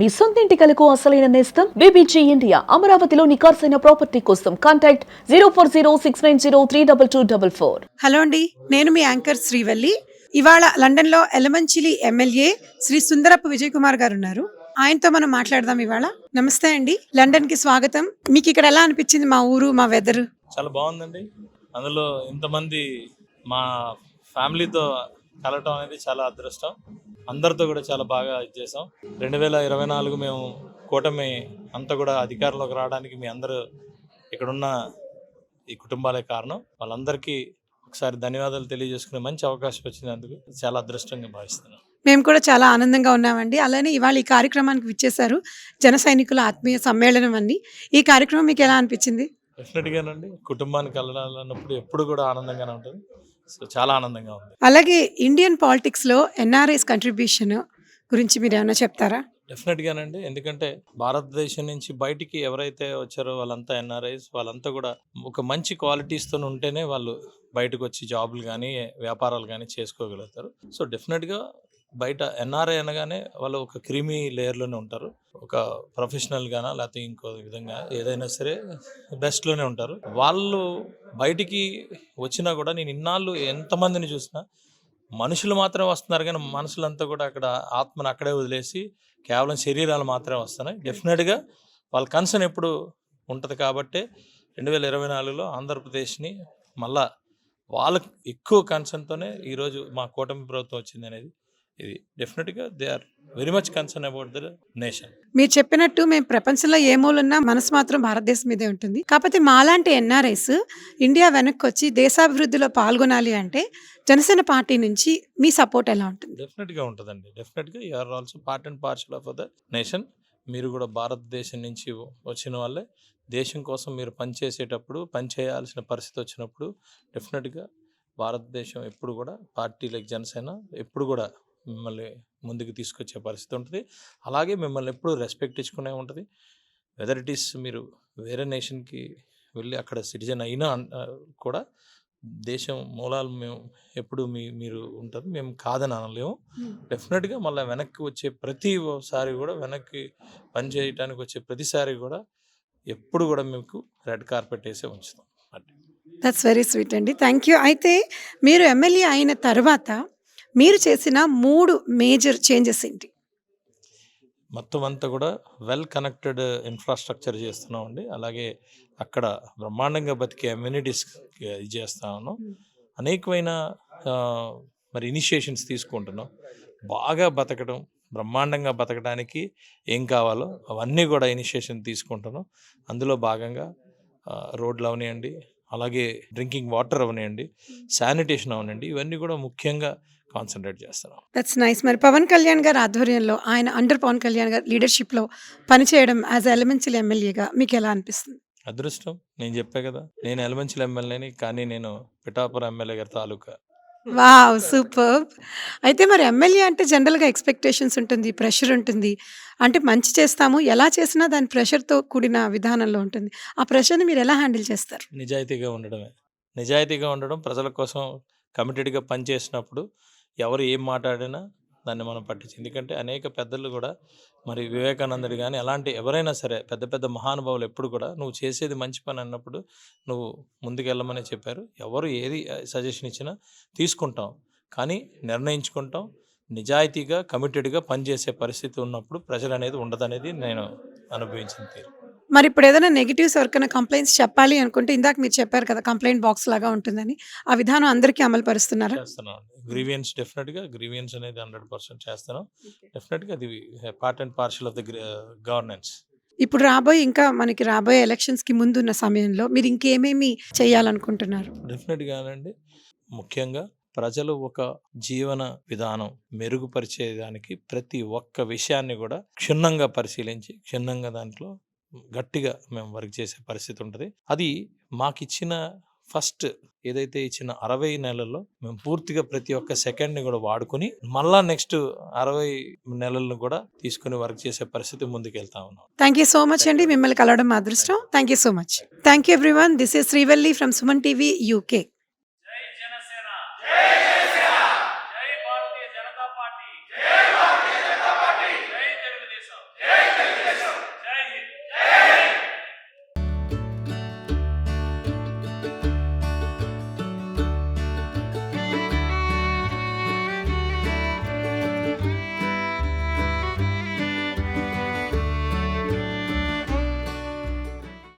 మీ సొంతింటి కలకు అసలైన నేస్తం? బీబీజీ ఇండియా అమరావతిలో నికార్సైన ప్రాపర్టీ కోసం contact zero four zero six nine zero three double two double four. Hello అండి నేను మీ యాంకర్ శ్రీవల్లి. ఇవాళ లండన్లో ఎలమంచిలి ఎమ్మెల్యే శ్రీ సుందరపు విజయ్ కుమార్ గారు ఉన్నారు ఆయనతో మనం మాట్లాడదాం ఇవాళ. నమస్తే అండి లండన్కి స్వాగతం. మీకు ఇక్కడ ఎలా అనిపించింది మా ఊరు మా వెదర్? చాలా బాగుందండి. అందులో ఇంతమంది మా ఫ్యామిలీతో కలవటం అనేది చాలా అదృష్టం. అందరితో కూడా చాలా బాగా ఇది చేసాం రెండు వేల ఇరవై నాలుగు మేము కూటమి అంతా కూడా అధికారంలోకి రావడానికి మీ అందరూ ఇక్కడున్న ఈ కుటుంబాలే కారణం. వాళ్ళందరికీ ఒకసారి ధన్యవాదాలు తెలియజేసుకునే మంచి అవకాశం వచ్చినందుకు చాలా అదృష్టంగా భావిస్తున్నాను మేము కూడా చాలా ఆనందంగా ఉన్నామండి. అలానే ఇవాళ ఈ కార్యక్రమానికి విచ్చేశారు జన సైనికుల ఆత్మీయ సమ్మేళనం అని ఈ కార్యక్రమం మీకు ఎలా అనిపించింది? డెఫినెట్గానండి కుటుంబానికి వెళ్ళాలన్నప్పుడు ఎప్పుడు కూడా ఆనందంగానే ఉంటుంది. సో చాలా ఆనందంగా ఉంది. అలాగే ఇండియన్ పాలిటిక్స్లో ఎన్ఆర్ఐస్ కంట్రిబ్యూషన్ గురించి మీరు ఏమైనా చెప్తారా? డెఫినెట్గానండి. ఎందుకంటే భారతదేశం నుంచి బయటికి ఎవరైతే వచ్చారో వాళ్ళంతా ఎన్ఆర్ఐస్ వాళ్ళంతా కూడా ఒక మంచి క్వాలిటీస్తో ఉంటేనే వాళ్ళు బయటకు వచ్చి జాబులు కానీ వ్యాపారాలు కానీ చేసుకోగలుగుతారు. సో డెఫినెట్గా బయట ఎన్ఆర్ఐ అనగానే వాళ్ళు ఒక క్రీమీ లేయర్లోనే ఉంటారు. ఒక ప్రొఫెషనల్ గానా లేకపోతే ఇంకో విధంగా ఏదైనా సరే బెస్ట్లోనే ఉంటారు. వాళ్ళు బయటికి వచ్చినా కూడా నేను ఇన్నాళ్ళు ఎంతమందిని చూసినా మనుషులు మాత్రమే వస్తున్నారు కానీ మనుషులంతా కూడా అక్కడ ఆత్మను అక్కడే వదిలేసి కేవలం శరీరాలు మాత్రమే వస్తున్నాయి. డెఫినెట్గా వాళ్ళ కన్సర్న్ ఎప్పుడు ఉంటుంది కాబట్టి రెండు వేల ఇరవై నాలుగులో ఆంధ్రప్రదేశ్ని మళ్ళా వాళ్ళకి ఎక్కువ కన్సర్న్తోనే ఈరోజు మా కూటమి ప్రభుత్వం వచ్చింది అనేది ఇది డెఫినెట్గా they are very much concern about the nation మీరు చెప్పినట్టు మేము ప్రపంచంలో ఏ మూలన్నా మనసు మాత్రం భారతదేశం మీదే ఉంటుంది. కాకపోతే మాలాంటి ఎన్ఆర్ఐస్ ఇండియా వెనక్కి వచ్చి దేశాభివృద్ధిలో పాల్గొనాలి అంటే జనసేన పార్టీ నుంచి మీ సపోర్ట్ ఎలా ఉంటుంది? డెఫినెట్గా ఉంటుందండి. డెఫినెట్గా you are also part and parcel of the nation మీరు కూడా భారతదేశం నుంచి వచ్చిన వాళ్ళే. దేశం కోసం మీరు పనిచేసేటప్పుడు పనిచేయాల్సిన పరిస్థితి వచ్చినప్పుడు డెఫినెట్గా భారతదేశం ఎప్పుడు కూడా పార్టీ లైక్ జనసేన ఎప్పుడు కూడా మిమ్మల్ని ముందుకు తీసుకొచ్చే పరిస్థితి ఉంటుంది. అలాగే మిమ్మల్ని ఎప్పుడు రెస్పెక్ట్ ఇచ్చుకునే ఉంటుంది. వెదర్ ఇట్ ఈస్ మీరు వేరే నేషన్కి వెళ్ళి అక్కడ సిటిజన్ అయినా కూడా దేశం మూలాలు మేము ఎప్పుడు మీ మీరు ఉంటారు. మేము కాదని అనలేము. డెఫినెట్గా మళ్ళీ వెనక్కి వచ్చే ప్రతిసారి కూడా వెనక్కి పని చేయడానికి వచ్చే ప్రతిసారి కూడా ఎప్పుడు కూడా మీకు రెడ్ కార్పెట్ వేసే ఉంచుతాం. దట్స్ వెరీ స్వీట్ అండి. థ్యాంక్ యూ అయితే మీరు ఎమ్మెల్యే అయిన తర్వాత మీరు చేసిన మూడు మేజర్ చేంజెస్ ఏంటి? మొత్తం అంతా కూడా వెల్ కనెక్టెడ్ ఇన్ఫ్రాస్ట్రక్చర్ చేస్తున్నామండి. అలాగే అక్కడ బ్రహ్మాండంగా బతికే అమ్యూనిటీస్ ఇది చేస్తా ఉన్నాం అనేకమైన మరి ఇనిషియేషన్స్ తీసుకుంటున్నాం. బాగా బతకడం బ్రహ్మాండంగా బతకడానికి ఏం కావాలో అవన్నీ కూడా ఇనిషియేషన్ తీసుకుంటున్నాం. అందులో భాగంగా రోడ్లు అవనివ్వండి అలాగే డ్రింకింగ్ వాటర్ అవనివ్వండి శానిటేషన్ అవనండి ఇవన్నీ కూడా ముఖ్యంగా కాన్సన్ట్రేట్ చేస్తున్నాం. దట్స్ నైస్ మరి పవన్ కళ్యాణ్ గారి ఆధ్వర్యంలో ఆయన అండర్ పవన్ కళ్యాణ్ గారి లీడర్షిప్లో పనిచేయడం యాజ్ ఎలిమెంచల్ ఎమ్మెల్యేగా మీకు ఎలా అనిపిస్తుంది? అదృష్టం. నేను చెప్పా కదా నేను ఎలమంచిల ఎమ్మెల్యేని కానీ నేను పిఠాపురం ఎమ్మెల్యే గారి తాలూకా వావ్! సూపర్. అయితే మరి ఎమ్మెల్యే అంటే జనరల్గా ఎక్స్పెక్టేషన్స్ ఉంటుంది ప్రెషర్ ఉంటుంది. అంటే మంచి చేస్తాము ఎలా చేసినా దాని ప్రెషర్తో కూడిన విధానంలో ఉంటుంది. ఆ ప్రెషర్ని మీరు ఎలా హ్యాండిల్ చేస్తారు? నిజాయితీగా ఉండడమే. నిజాయితీగా ఉండడం ప్రజల కోసం కమిటెడ్గా పనిచేసినప్పుడు ఎవరు ఏం మాట్లాడినా దాన్ని మనం పట్టించి ఎందుకంటే అనేక పెద్దలు కూడా మరి వివేకానందుడు కానీ అలాంటి ఎవరైనా సరే పెద్ద పెద్ద మహానుభావులు ఎప్పుడు కూడా నువ్వు చేసేది మంచి పని అన్నప్పుడు నువ్వు ముందుకెళ్ళమని చెప్పారు. ఎవరు ఏది సజెషన్ ఇచ్చినా తీసుకుంటాం. కానీ నిర్ణయించుకుంటాం. నిజాయితీగా కమిటెడ్గా పనిచేసే పరిస్థితి ఉన్నప్పుడు ప్రజలు అనేది ఉండదనేది నేను అనుభవించిన తీరు. మరి ఇప్పుడు ఏదైనా నెగిటివ్స్ ఎవరికైనా కంప్లైంట్స్ చెప్పాలి అనుకుంటే ఇందాక మీరు చెప్పారు కదా కంప్లైంట్ బాక్స్ లాగా ఉంటుందని ఆ విధానం అందరికీ అమలు పరుస్తున్నారా చేస్తున్నాం గ్రీవియన్స్ డెఫినెట్గా గ్రీవియన్స్ అనేది హండ్రెడ్ పర్సెంట్ చేస్తున్నాం డెఫినెట్గా అది part and parcel of the governance ఇప్పుడు రాబోయే ఇంకా మనకి రాబోయే ఎలక్షన్స్కి ముందున్న సమయంలో మీరు ఇంకేమేమి చేయాలనుకుంటున్నారు? డెఫినెట్గానండి ముఖ్యంగా ప్రజలు ఒక జీవన విధానం మెరుగుపరిచేదానికి ప్రతి ఒక్క విషయాన్ని కూడా క్షుణ్ణంగా పరిశీలించి క్షుణ్ణంగా దాంట్లో గట్టిగా మేము వర్క్ చేసే పరిస్థితి ఉంటుంది. అది మాకిచ్చిన ఫస్ట్ ఏదైతే ఇచ్చిన అరవై నెలల్లో మేము పూర్తిగా ప్రతి ఒక్క సెకండ్ని కూడా వాడుకొని మళ్ళా నెక్స్ట్ అరవై నెలలను కూడా తీసుకుని వర్క్ చేసే పరిస్థితి ముందుకు వెళ్తా ఉన్నాం థ్యాంక్ యూ సో మచ్ అండి. మిమ్మల్ని కలవడం అదృష్టం. Thank you so much thank you everyone this is Srivalli from Suman TV UK